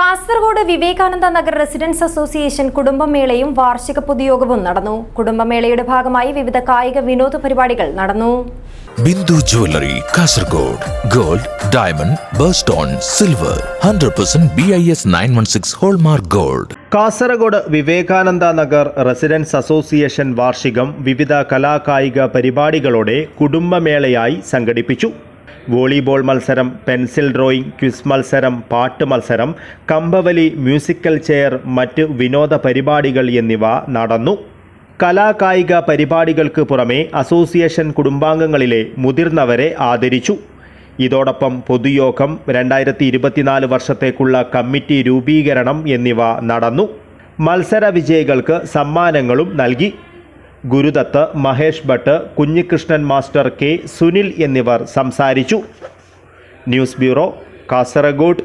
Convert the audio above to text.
Kasaragod Vivekananda Nagar residence association കുടുംബമേളയും വാർഷിക പൊതുയോഗവും നടന്നു. കുടുംബമേളയുടെ ഭാഗമായി വിവിധ കായിക വിനോദ പരിപാടികൾ നടന്നു. Bindu jewellery Kasaragod gold diamond birthstone silver hundred percent B I S nine one six hallmark gold. Kasaragod Vivekananda Nagar residence association വാർഷികം വിവിധ കലാകായിക പരിപാടികളോടെ കുടുംബമേളയായി സംഘടിപ്പിച്ചു. വോളിബോൾ മത്സരം പെൻസിൽ ഡ്രോയിങ് ക്വിസ് മത്സരം പാട്ട് മത്സരം കമ്പവലി മ്യൂസിക്കൽ ചെയർ മറ്റ് വിനോദ പരിപാടികൾ എന്നിവ നടന്നു. കലാകായിക പരിപാടികൾക്ക് പുറമെ അസോസിയേഷൻ കുടുംബാംഗങ്ങളിലെ മുതിർന്നവരെ ആദരിച്ചു. ഇതോടൊപ്പം പൊതുയോഗം രണ്ടായിരത്തി ഇരുപത്തിനാല് വർഷത്തേക്കുള്ള കമ്മിറ്റി രൂപീകരണം എന്നിവ നടന്നു. മത്സര വിജയികൾക്ക് സമ്മാനങ്ങളും നൽകി. ഗുരുദത്ത് മഹേഷ് ഭട്ട് കുഞ്ഞികൃഷ്ണൻ മാസ്റ്റർ കെ സുനിൽ എന്നിവർ സംസാരിച്ചു. News bureau Kasaragod.